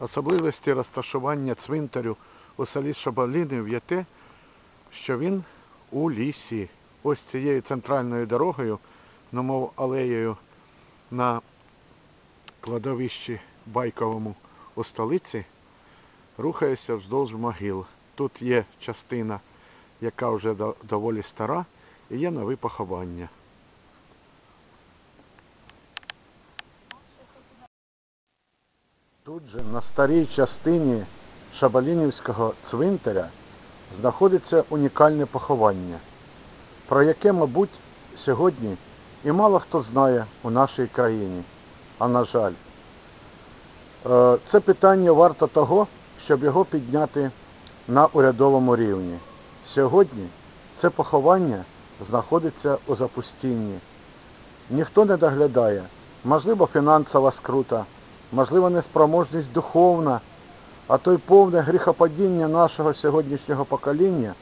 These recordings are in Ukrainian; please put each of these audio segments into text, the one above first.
Особливості розташування цвинтарю у селі Шабалінів є те, що він у лісі. Ось цією центральною дорогою, ну мов алеєю на кладовищі Байковому у столиці, рухається вздовж могил. Тут є частина, яка вже доволі стара, і є нові поховання. Тут же на старій частині Шабалінівського цвинтаря знаходиться унікальне поховання, про яке, мабуть, сьогодні і мало хто знає у нашій країні. А на жаль, Е, це питання варто того, щоб його підняти на урядовому рівні. Сьогодні це поховання знаходиться у запустінні. Ніхто не доглядає, можливо, фінансова скрута, можливо, неспроможність духовна, а то й повне гріхопадіння нашого сьогоднішнього покоління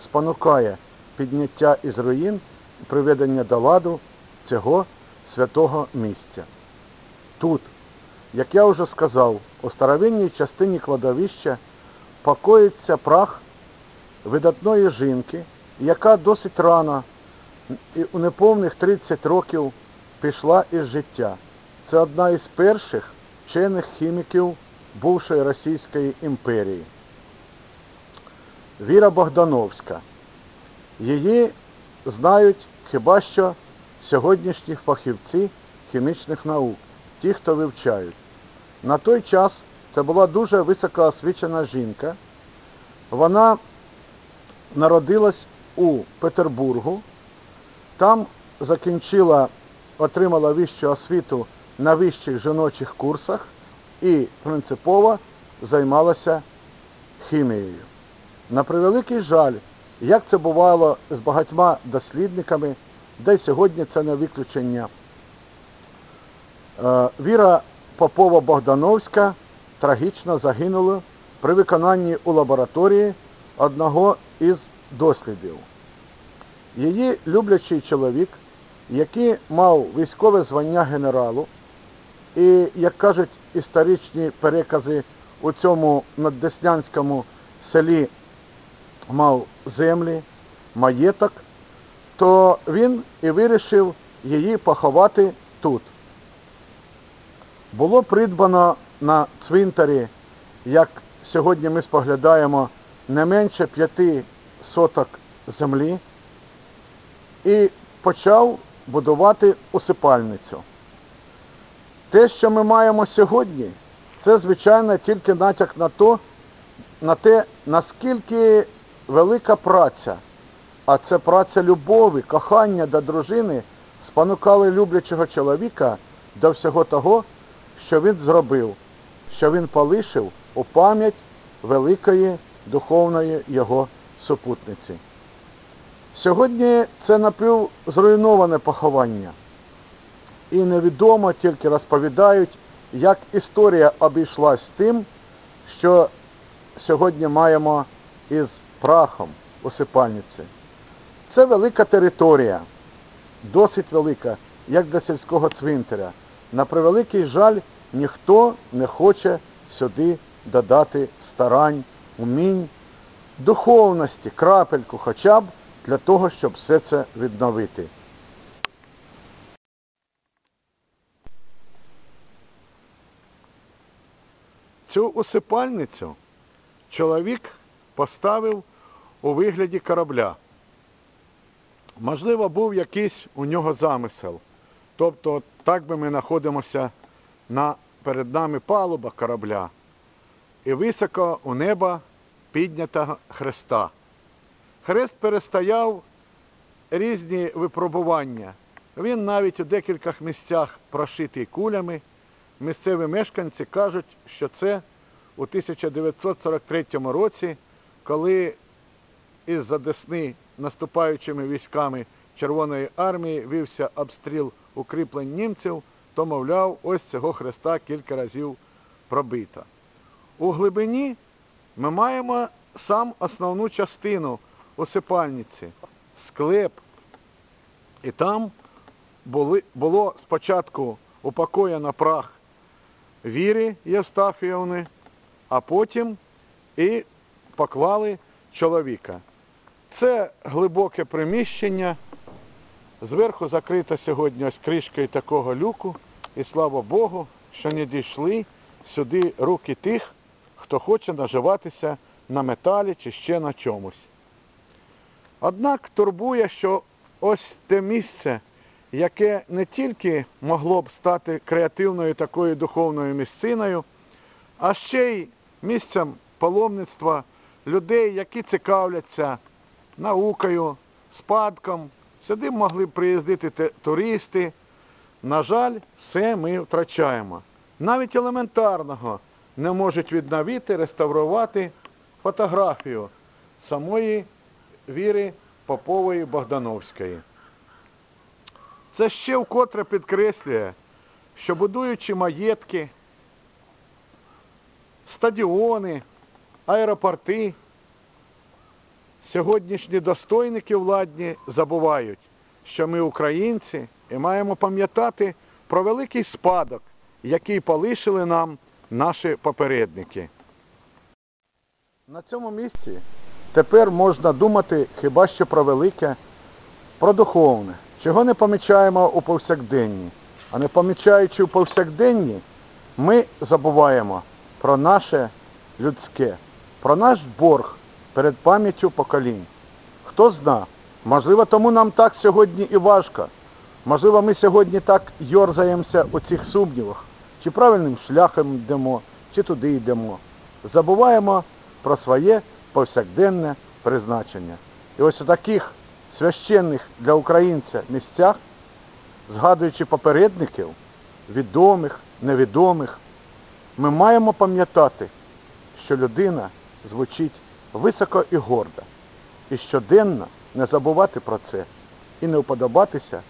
спонукає підняття із руїн і приведення до ладу цього святого місця. Тут, як я вже сказав, у старовинній частині кладовища покоїться прах видатної жінки, яка досить рано і у неповних 30 років пішла із життя. Це одна із перших вчених хіміків бувшої Російської імперії. Віра Богдановська. Її знають хіба що сьогоднішні фахівці хімічних наук, ті, хто вивчають. На той час це була дуже високоосвічена жінка. Вона народилась у Петербургу, там закінчила, отримала вищу освіту на вищих жіночих курсах і принципово займалася хімією. На превеликий жаль, як це бувало з багатьма дослідниками, де сьогодні це не виключення. Е, Віра Попова-Богдановська трагічно загинула при виконанні у лабораторії одного із дослідів. Її люблячий чоловік, який мав військове звання генералу, і, як кажуть історичні перекази, у цьому наддеснянському селі мав землі, маєток, то він і вирішив її поховати тут. Було придбано на цвинтарі, як сьогодні ми споглядаємо, не менше п'яти соток землі і почав будувати усипальницю. Те, що ми маємо сьогодні, це, звичайно, тільки натяк на, то, на те, наскільки велика праця, а це праця любові, кохання до дружини, спонукали люблячого чоловіка до всього того, що він зробив, що він полишив у пам'ять великої духовної його супутниці. Сьогодні це напівзруйноване поховання. І невідомо тільки розповідають, як історія обійшлась тим, що сьогодні маємо із прахом усипальниці. Це велика територія, досить велика, як для сільського цвинтаря. На превеликий жаль, ніхто не хоче сюди додати старань, умінь, духовності, крапельку хоча б для того, щоб все це відновити. Цю усипальницю чоловік поставив у вигляді корабля. Можливо, був якийсь у нього замисел. Тобто, так би ми знаходимося на, перед нами палуба корабля і високо у небо піднятого хреста. Хрест перестояв різні випробування. Він навіть у декількох місцях прошитий кулями. Місцеві мешканці кажуть, що це у 1943 році, коли із-за Десни наступаючими військами Червоної армії вівся обстріл укріплень німців, то, мовляв, ось цього хреста кілька разів пробито. У глибині ми маємо сам основну частину осипальниці, склеп. І там були, було спочатку упокоєно прах Віри Євстафіївни, а потім і поклали чоловіка. Це глибоке приміщення. Зверху закрита сьогодні ось кришкою такого люку. І слава Богу, що не дійшли сюди руки тих, хто хоче наживатися на металі чи ще на чомусь. Однак турбує, що ось те місце, яке не тільки могло б стати креативною такою духовною місциною, а ще й місцем паломництва людей, які цікавляться наукою, спадком. Сюди могли б приїздити туристи. На жаль, все ми втрачаємо. Навіть елементарного не можуть відновити, реставрувати фотографію самої Віри Попової Богдановської. Це ще вкотре підкреслює, що будуючи маєтки, стадіони, аеропорти, сьогоднішні достойники владні забувають, що ми українці і маємо пам'ятати про великий спадок, який полишили нам наші попередники. На цьому місці тепер можна думати хіба що про велике, про духовне, чого не помічаємо у повсякденні. А не помічаючи у повсякденні, ми забуваємо про наше людське, про наш борг перед пам'яттю поколінь. Хто зна, можливо, тому нам так сьогодні і важко. Можливо, ми сьогодні так йорзаємося у цих сумнівах, чи правильним шляхом йдемо, чи туди йдемо. Забуваємо про своє повсякденне призначення. І ось у таких священних для українця місцях, згадуючи попередників, відомих, невідомих, ми маємо пам'ятати, що людина звучить високо і гордо, і щоденно не забувати про це і не вподобатися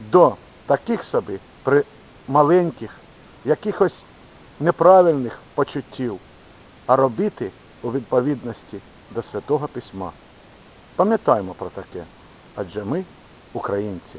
до таких собі при маленьких, якихось неправильних почуттів, а робити у відповідності до Святого Письма. Пам'ятаємо про таке, адже ми українці.